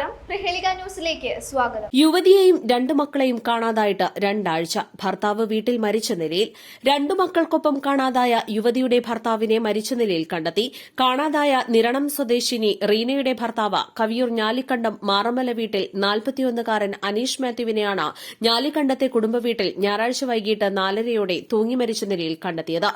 നമസ്കാരം. ന്യൂസിലേക്ക് സ്വാഗതം. യുവതിയെയും രണ്ടു മക്കളെയും കാണാതായിട്ട് രണ്ടാഴ്ച. ഭർത്താവ് വീട്ടിൽ മരിച്ച നിലയിൽ രണ്ടു മക്കൾക്കൊപ്പം കാണാതായ യുവതിയുടെ ഭർത്താവിനെ മരിച്ച നിലയിൽ കണ്ടെത്തി. കാണാതായ നിരണം സ്വദേശിനി റീനയുടെ ഭർത്താവ് കവിയൂർ ഞാലിക്കണ്ടം മാറമല വീട്ടിൽ നാൽപ്പത്തിയൊന്നുകാരൻ അനീഷ് മാത്യുവിനെയാണ് ഞാലിക്കണ്ടത്തെ കുടുംബ വീട്ടിൽ ഞായറാഴ്ച വൈകിട്ട് നാലരയോടെ തൂങ്ങി മരിച്ച നിലയിൽ കണ്ടെത്തിയത്.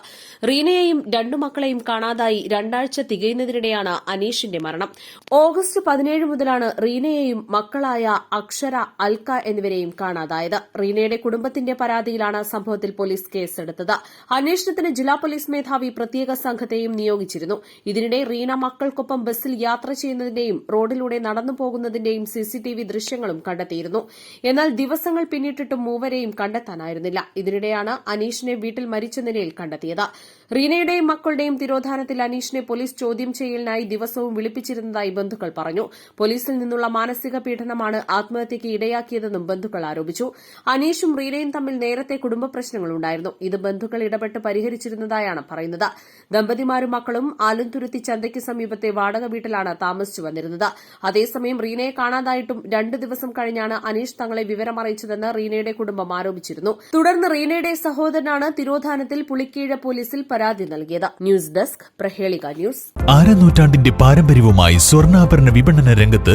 റീനയെയും രണ്ടു മക്കളെയും കാണാതായി രണ്ടാഴ്ച തികയുന്നതിനിടെയാണ് അനീഷിന്റെ മരണം. ഓഗസ്റ്റ് പതിനേഴ് മുതലാണ് റീനയെയും മക്കളായ അക്ഷര അൽക്ക എന്നിവരെയും കാണാതായത്. റീനയുടെ കുടുംബത്തിന്റെ പരാതിയിലാണ് സംഭവത്തിൽ പോലീസ് കേസെടുത്തത്. അന്വേഷണത്തിന് ജില്ലാ പോലീസ് മേധാവി പ്രത്യേക സംഘത്തെയും നിയോഗിച്ചിരുന്നു. ഇതിനിടെ റീന മക്കൾക്കൊപ്പം ബസ്സിൽ യാത്ര ചെയ്യുന്നതിന്റെയും റോഡിലൂടെ നടന്നു പോകുന്നതിന്റെയും സിസിടിവി ദൃശ്യങ്ങളും കണ്ടെത്തിയിരുന്നു. എന്നാൽ ദിവസങ്ങൾ പിന്നിട്ടിട്ടും മൂവരെയും കണ്ടെത്താനായിരുന്നില്ല. ഇതിനിടെയാണ് അനീഷിനെ വീട്ടിൽ മരിച്ച നിലയിൽ കണ്ടെത്തിയത്. റീനയുടെയും മക്കളുടെയും തിരോധാനത്തിൽ അനീഷിനെ പോലീസ് ചോദ്യം ചെയ്യലിനായി ദിവസവും വിളിപ്പിച്ചിരുന്നതായി ബന്ധുക്കൾ പറഞ്ഞു. പോലീസിൽ നിന്നുള്ള മാനസിക പീഡനമാണ് ആത്മഹത്യയ്ക്ക് ഇടയാക്കിയതെന്നും ബന്ധുക്കൾ ആരോപിച്ചു. അനീഷും റീനയും തമ്മിൽ നേരത്തെ കുടുംബ പ്രശ്നങ്ങളുണ്ടായിരുന്നു. ഇത് ബന്ധുക്കൾ ഇടപെട്ട് പരിഹരിച്ചിരുന്നതായാണ് പറയുന്നത്. ദമ്പതിമാരും മക്കളും ആലുംതുരുത്തി ചന്തയ്ക്ക് സമീപത്തെ വാടക വീട്ടിലാണ് താമസിച്ചു വന്നിരുന്നത്. അതേസമയം റീനയെ കാണാതായിട്ടും രണ്ടു ദിവസം കഴിഞ്ഞാണ് അനീഷ് തങ്ങളെ വിവരമറിയിച്ചതെന്ന് റീനയുടെ കുടുംബം ആരോപിച്ചിരുന്നു. തുടർന്ന് റീനയുടെ സഹോദരനാണ് തിരോധാനത്തിൽ പുളിക്കീഴ പോലീസിൽ പരാതി നൽകിയത്. News desk Prahelika news. ആരനൂറ്റാണ്ടിന്റെ പാരമ്പര്യവുമായി സ്വർണാഭരണ വിപണന രംഗത്ത്